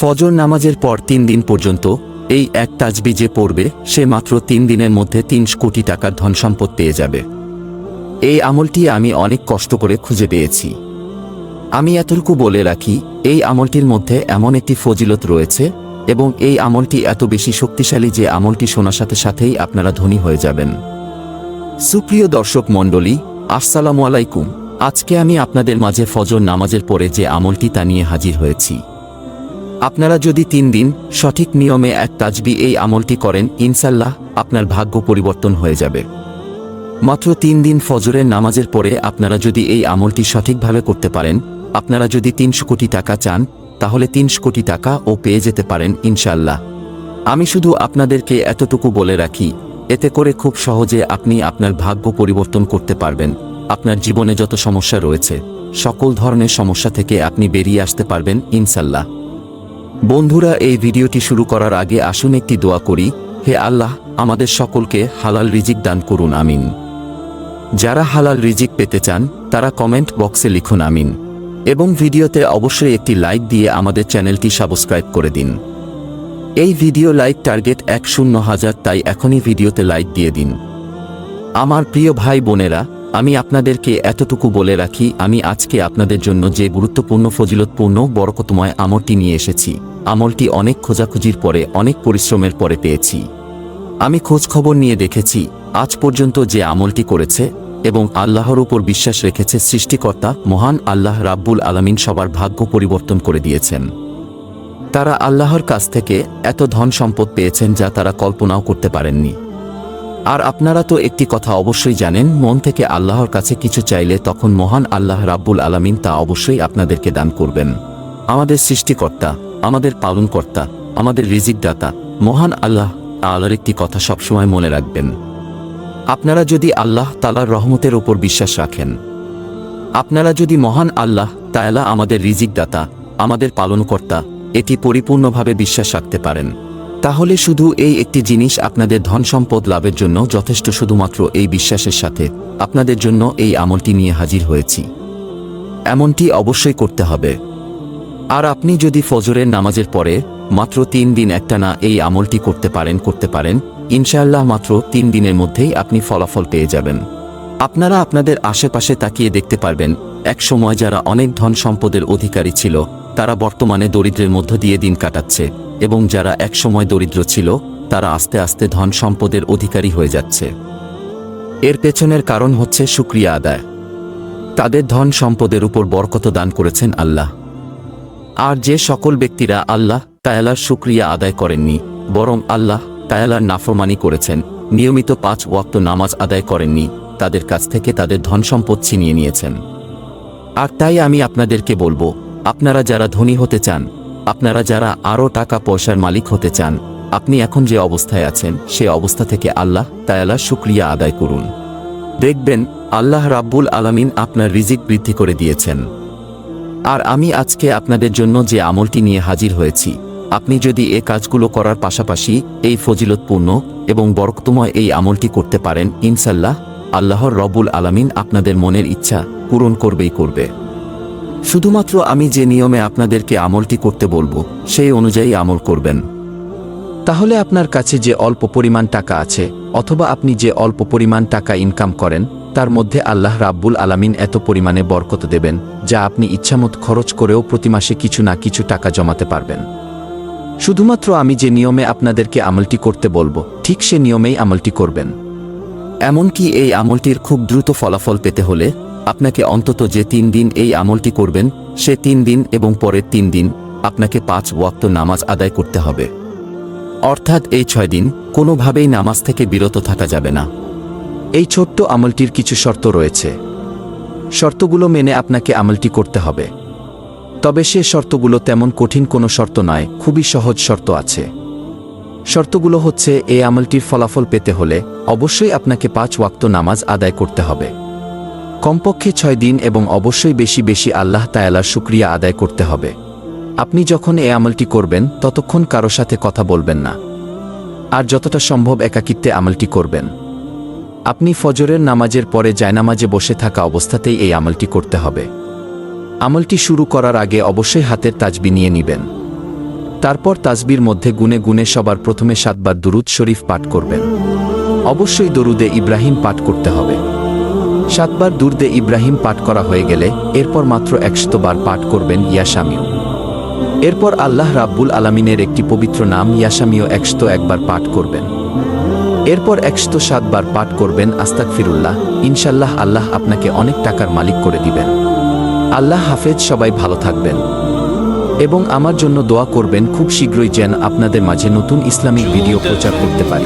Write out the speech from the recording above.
ফজর নামাজের পর তিন দিন পর্যন্ত এই এক তাজবি যে পড়বে, সে মাত্র তিন দিনের মধ্যে তিনশো কোটি টাকার ধন সম্পদ পেয়ে যাবে। এই আমলটি আমি অনেক কষ্ট করে খুঁজে পেয়েছি। আমি এতটুকু বলে রাখি, এই আমলটির মধ্যে এমন একটি ফজিলত রয়েছে এবং এই আমলটি এত বেশি শক্তিশালী যে আমলটি শোনার সাথে সাথেই আপনারা ধনী হয়ে যাবেন। সুপ্রিয় দর্শক মণ্ডলী, আসসালামু আলাইকুম। আজকে আমি আপনাদের মাঝে ফজর নামাজের পরে যে আমলটি তা নিয়ে হাজির হয়েছি। আপনারা যদি তিন দিন সঠিক নিয়মে এক তাজবি এই আমলটি করেন, ইনশাল্লাহ আপনার ভাগ্য পরিবর্তন হয়ে যাবে। মাত্র তিন দিন ফজরের নামাজের পরে আপনারা যদি এই আমলটি সঠিকভাবে করতে পারেন, আপনারা যদি তিনশো কোটি টাকা চান, তাহলে তিনশো কোটি টাকা ও পেয়ে যেতে পারেন, ইনশাল্লাহ। আমি শুধু আপনাদেরকে এতটুকু বলে রাখি, এতে করে খুব সহজে আপনি আপনার ভাগ্য পরিবর্তন করতে পারবেন। আপনার জীবনে যত সমস্যা রয়েছে, সকল ধরনের সমস্যা থেকে আপনি বেরিয়ে আসতে পারবেন, ইনশাল্লাহ। বন্ধুরা, এই ভিডিওটি শুরু করার আগে আসুন একটি দোয়া করি। হে আল্লাহ, আমাদের সকলকে হালাল রিজিক দান করুন, আমিন। যারা হালাল রিজিক পেতে চান, তারা কমেন্ট বক্সে লিখুন, আমিন। এবং ভিডিওতে অবশ্যই একটি লাইক দিয়ে আমাদের চ্যানেলটি সাবস্ক্রাইব করে দিন। এই ভিডিও লাইক টার্গেট এক শূন্য হাজার, তাই এখনই ভিডিওতে লাইক দিয়ে দিন। আমার প্রিয় ভাই বোনেরা আমি আপনাদেরকে এতটুকু বলে রাখি, আমি আজকে আপনাদের জন্য যে গুরুত্বপূর্ণ, ফজিলতপূর্ণ, বরকতময় আমলটি নিয়ে এসেছি, আমলটি অনেক খোঁজাখুঁজির পরে, অনেক পরিশ্রমের পরে পেয়েছি। আমি খোঁজ খবর নিয়ে দেখেছি, আজ পর্যন্ত যে আমলটি করেছে এবং আল্লাহর উপর বিশ্বাস রেখেছে সৃষ্টিকর্তা, মহান আল্লাহ রাব্বুল আলামিন সবার ভাগ্য পরিবর্তন করে দিয়েছেন। তারা আল্লাহর কাছ থেকে এত ধন সম্পদ পেয়েছেন যা তারা কল্পনাও করতে পারেননি। আর আপনারা তো একটি কথা অবশ্যই জানেন, মন থেকে আল্লাহর কাছে কিছু চাইলে তখন মহান আল্লাহ রাব্বুল আলামিন তা অবশ্যই আপনাদেরকে দান করবেন। আমাদের সৃষ্টিকর্তা, আমাদের পালনকর্তা, আমাদের রিজিকদাতা, মহান আল্লাহ আল্লাহর একটি কথা সবসময় মনে রাখবেন। আপনারা যদি আল্লাহ তালার রহমতের ওপর বিশ্বাস রাখেন, আপনারা যদি মহান আল্লাহ তায়ালা আমাদের রিজিকদাতা, আমাদের পালনকর্তা, এটি পরিপূর্ণভাবে বিশ্বাস রাখতে পারেন। তাহলে শুধু এই একটি জিনিস আপনাদের ধন সম্পদ লাভের জন্য যথেষ্ট শুধুমাত্র এই বিশ্বাসের সাথে। আপনাদের জন্য এই আমলটি নিয়ে হাজির হয়েছি। এমনটি অবশ্যই করতে হবে। আর আপনি যদি ফজরের নামাজের পরে মাত্র তিন দিন একটানা এই আমলটি করতে পারেন করতে পারেন, ইনশাআল্লাহ মাত্র তিন দিনের মধ্যেই আপনি ফলাফল পেয়ে যাবেন। আপনারা আপনাদের আশেপাশে তাকিয়ে দেখতে পারবেন, এক সময় যারা অনেক ধন সম্পদের অধিকারী ছিল, তারা বর্তমানে দরিদ্রের মধ্য দিয়ে দিন কাটাচ্ছে। এবং যারা একসময় দরিদ্র ছিল, তারা আস্তে আস্তে ধন সম্পদের অধিকারী হয়ে যাচ্ছে। এর পেছনের কারণ হচ্ছে সুক্রিয়া আদায়। তাদের ধন সম্পদের উপর বরকত দান করেছেন আল্লাহ। আর যে সকল ব্যক্তিরা আল্লাহ তায়ালার সুক্রিয়া আদায় করেননি, বরং আল্লাহ তায়ালার নাফরমানি করেছেন, নিয়মিত পাঁচ ওয়াক্ত নামাজ আদায় করেননি, তাদের কাছ থেকে তাদের ধন সম্পদ ছিনিয়ে নিয়েছেন। আর তাই আমি আপনাদেরকে বলব, আপনারা যারা ধনী হতে চান আপনারা যারা আরও টাকা পয়সার মালিক হতে চান, আপনি এখন যে অবস্থায় আছেন, সে অবস্থা থেকে আল্লাহ তায়ালার সুক্রিয়া আদায় করুন। দেখবেন, আল্লাহ রাব্বুল আলামিন আপনার রিজিক বৃদ্ধি করে দিয়েছেন। আর আমি আজকে আপনাদের জন্য যে আমলটি নিয়ে হাজির হয়েছি, আপনি যদি এ কাজগুলো করার পাশাপাশি এই ফজিলতপূর্ণ এবং বরকতময় এই আমলটি করতে পারেন ইনশাল্লাহ আল্লাহর রবুল আলামিন আপনাদের মনের ইচ্ছা পূরণ করবেই করবে। শুধুমাত্র আমি যে নিয়মে আপনাদেরকে আমলটি করতে বলব, সেই অনুযায়ী আমল করবেন। তাহলে আপনার কাছে যে অল্প পরিমাণ টাকা আছে, অথবা আপনি যে অল্প পরিমাণ টাকা ইনকাম করেন, তার মধ্যে আল্লাহ রাব্বুল আলামিন এত পরিমাণে বরকত দেবেন, যা আপনি ইচ্ছামত খরচ করেও প্রতি মাসে কিছু না কিছু টাকা জমাতে পারবেন। শুধুমাত্র আমি যে নিয়মে আপনাদেরকে আমলটি করতে বলব, ঠিক সে নিয়মেই আমলটি করবেন। এমনকি এই আমলটির খুব দ্রুত ফলাফল পেতে হলে আপনাকে অন্তত যে তিন দিন এই আমলটি করবেন, সে তিন দিন এবং পরের তিন দিন আপনাকে পাঁচ ওয়াক্ত নামাজ আদায় করতে হবে। অর্থাৎ এই ছয় দিন কোনোভাবেই নামাজ থেকে বিরত থাকা যাবে না। এই ছোট্ট আমলটির কিছু শর্ত রয়েছে। শর্তগুলো মেনে আপনাকে আমলটি করতে হবে। তবে সে শর্তগুলো তেমন কঠিন কোনো শর্ত নয়, খুবই সহজ শর্ত আছে। শর্তগুলো হচ্ছে, এই আমলটির ফলাফল পেতে হলে অবশ্যই আপনাকে পাঁচ ওয়াক্ত নামাজ আদায় করতে হবে। কমপক্ষে ছয় দিন এবং অবশ্যই বেশি বেশি আল্লাহ তায়ালার শুক্রিয়া আদায় করতে হবে। আপনি যখন এ আমলটি করবেন, ততক্ষণ কারও সাথে কথা বলবেন না। আর যতটা সম্ভব একাকিত্বে আমলটি করবেন। আপনি ফজরের নামাজের পরে জায়নামাজে বসে থাকা অবস্থাতেই এই আমলটি করতে হবে। আমলটি শুরু করার আগে অবশ্যই হাতের তাজবি নিয়ে নিবেন। তারপর তাজবির মধ্যে গুনে গুনে সবার প্রথমে সাতবার দুরুদ শরীফ পাঠ করবেন। অবশ্যই দরুদে ইব্রাহিম পাঠ করতে হবে। সাতবার দুর্দে ইব্রাহিম পাঠ করা হয়ে গেলে এরপর মাত্র একশতবার পাঠ করবেন ইয়াসামিও। এরপর আল্লাহ রাব্বুল আলামিনের একটি পবিত্র নাম ইয়াসামিও একশত একবার পাঠ করবেন। এরপর একশত সাতবার পাঠ করবেন আস্তাক ফিরুল্লাহ ইনশাল্লাহ আল্লাহ আপনাকে অনেক টাকার মালিক করে দিবেন। আল্লাহ হাফেজ, সবাই ভালো থাকবেন। এবং আমার জন্য দোয়া করবেন, খুব শীঘ্রই যেন আপনাদের মাঝে নতুন ইসলামিক ভিডিও প্রচার করতে পারি।